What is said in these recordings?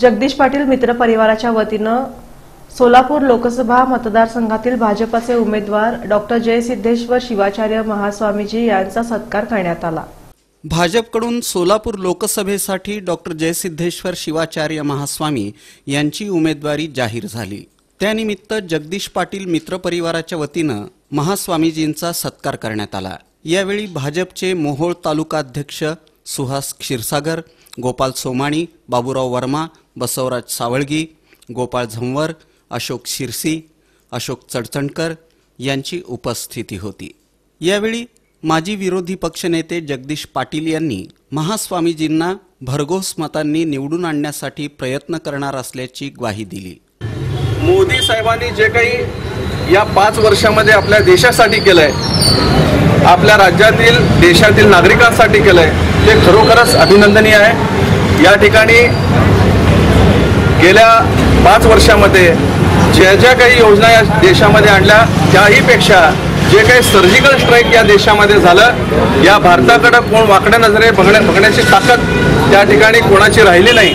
जगदीश पाटील मित्र परिवाराच्या वतीनं सोलापूर लोकसभा मतदारसंघातील भाजपचे उमेदवार डॉक्टर जयसिद्धेश्वर शिवाचार्य महास्वामीजी यांचा सत्कार करण्यात आला. भाजपकडून सोलापूर लोकसभेसाठी डॉक्टर जयसिद्धेश्वर शिवाचार्य महास्वामी यांची उमेदवारी जाहीर झाली. त्यानिमित्त जगदीश पाटील मित्रपरिवाराच्या वतीनं महास्वामीजींचा सत्कार करण्यात आला. यावेळी भाजपचे मोहोळ तालुकाध्यक्ष सुहास क्षीरसागर गोपाल सोमाणी बाबूराव वर्मा बसवराज सावळगी गोपाळ झंवर अशोक शिरसी अशोक चडचणकर यांची उपस्थिती होती. यावेळी माजी विरोधी पक्षनेते जगदीश पाटील यांनी महास्वामीजींना भरघोस मतांनी निवडून आणण्यासाठी प्रयत्न करणार असल्याची ग्वाही दिली. मोदी साहेबांनी जे काही या पाच वर्षामध्ये आपल्या देशासाठी केलंय आपल्या राज्यातील देशातील नागरिकांसाठी केलंय ते खरोखरच अभिनंदनीय आहे. या ठिकाणी गेल्या पाच वर्षामध्ये ज्या ज्या काही योजना या देशामध्ये आणल्या त्याहीपेक्षा जे काही सर्जिकल स्ट्राईक या देशामध्ये झालं या भारताकडं कोण वाकड्या नजरे बघण्या बघण्याची ताकद त्या ठिकाणी कोणाची राहिली नाही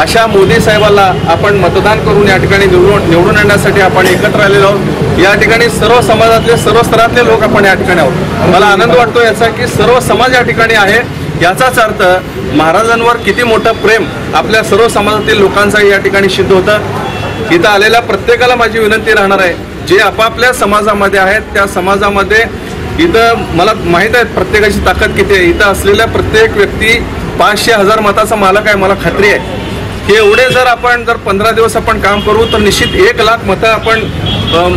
अशा मोदी साहेबाला आपण मतदान करून या ठिकाणी निवडून निवडून आणण्यासाठी आपण एकत्र आलेलो आहोत. या ठिकाणी सर्व समाजातले सर्व स्तरातले लोक आपण या ठिकाणी आहोत. मला आनंद वाटतो याचा की सर्व समाज या ठिकाणी आहे. याचाच अर्थ महाराजांवर किती मोठं प्रेम आपल्या सर्व समाजातील लोकांचा या ठिकाणी सिद्ध होतं. इथं आलेल्या प्रत्येकाला माझी विनंती राहणार आहे. जे आपापल्या समाजामध्ये आहेत त्या समाजामध्ये इथं मला माहीत आहे प्रत्येकाची ताकद किती आहे. इथं असलेल्या प्रत्येक व्यक्ती पाचशे हजार मताचा मालक आहे मला खात्री आहे. हे एवढे जर आपण जर पंधरा दिवस आपण काम करू तर निश्चित एक लाख मतं आपण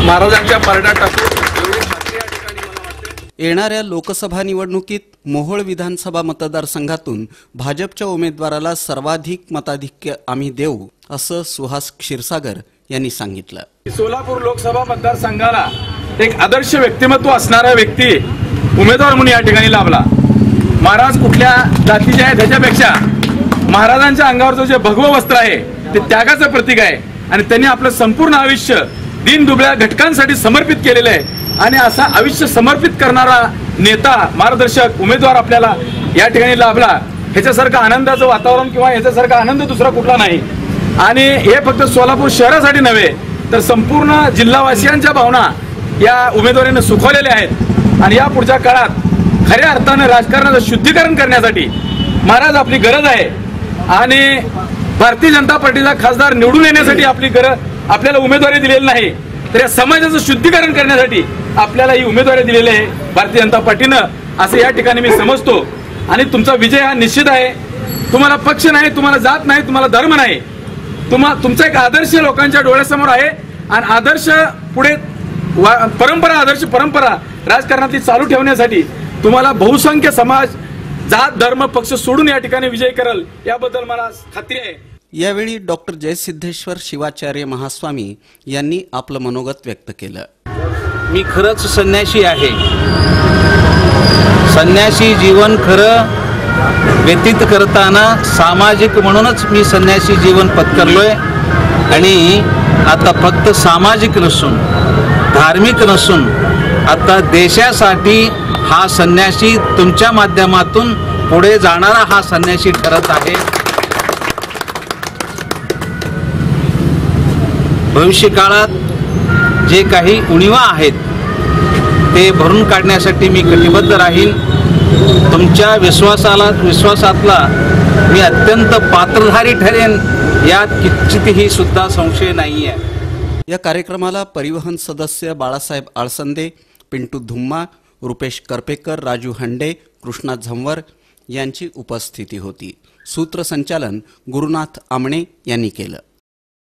महाराजांच्या पारड्यात टाकू एवढी खात्री या ठिकाणी मला वाटते येणाऱ्या लोकसभा निवडणुकीत मोहोळ विधानसभा मतदारसंघातून भाजपच्या उमेदवाराला सर्वाधिक मताधिक्य आम्ही देऊ असं सुहास क्षीरसागर यांनी सांगितलं. सोलापूर लोकसभा मतदारसंघाला एक आदर्श व्यक्तिमत्व असणारा व्यक्ती उमेदवार म्हणून या ठिकाणी लाभला. महाराज कुठल्या जातीचे आहे त्याच्यापेक्षा महाराजांच्या अंगावरचं जे भगवं वस्त्र आहे ते त्यागाचं प्रतीक आहे. आणि त्यांनी आपलं संपूर्ण आयुष्य दीनदुबळ्या घटकांसाठी समर्पित केलेलं आहे. आणि असा आयुष्य समर्पित करणारा नेता मार्गदर्शक उमेदवार आपल्याला या ठिकाणी लाभला. ह्याच्यासारखं आनंदाचं वातावरण किंवा ह्याच्यासारखा आनंद दुसरा कुठला नाही. आणि हे फक्त सोलापूर शहरासाठी नव्हे तर संपूर्ण जिल्हावासियांच्या भावना या उमेदवारीने सुखवलेल्या आहेत. आणि या पुढच्या काळात खऱ्या अर्थानं राजकारणाचं शुद्धीकरण करण्यासाठी महाराज आपली गरज आहे. आणि भारतीय जनता पार्टीचा खासदार निवडून येण्यासाठी आपली गरज आपल्याला उमेदवारी दिलेली नाही. तर या समाजाचं शुद्धीकरण करण्यासाठी आपल्याला ही उमेदवारी दिलेली आहे. भारतीय जनता पार्टीनं. असं या ठिकाणी मी समजतो. आणि तुमचा विजय हा निश्चित आहे. तुम्हाला पक्ष नाही तुम्हाला जात नाही तुम्हाला धर्म नाही. तुम्हा तुमचा एक आदर्श लोकांच्या डोळ्यासमोर आहे. आणि आदर्श पुढे परंपरा आदर्श परंपरा राजकारणातली चालू ठेवण्यासाठी तुम्हाला बहुसंख्य समाज जात धर्म पक्ष सोडून या ठिकाणी विजय करल. याबद्दल मला खात्री आहे. यावेळी डॉक्टर जयसिद्धेश्वर शिवाचार्य महास्वामी यांनी आपलं मनोगत व्यक्त केलं. मी खरंच संन्याशी आहे. संन्यासी जीवन खरं व्यतीत करताना सामाजिक म्हणूनच मी संन्यासी जीवन पत्करलोय. आणि आता फक्त सामाजिक नसून धार्मिक नसून आता देशासाठी हा संन्यासी तुमच्या माध्यमातून पुढे जाणारा हा संन्यासी ठरत आहे. भविष्यकाळात जे काही उणिवा आहेत ते भरून काढण्यासाठी मी कटिबद्ध राहीन. तुमच्या विश्वासाला विश्वासातला मी अत्यंत पात्रधारी ठरेन यात किंचितही सुद्धा संशय नाही आहे या कार्यक्रमाला परिवहन सदस्य बाळासाहेब आळसंदे पिंटू धुम्मा रुपेश करपेकर राजू हंडे कृष्णा झंवर यांची उपस्थिती होती. सूत्रसंचालन गुरुनाथ आमणे यांनी केलं.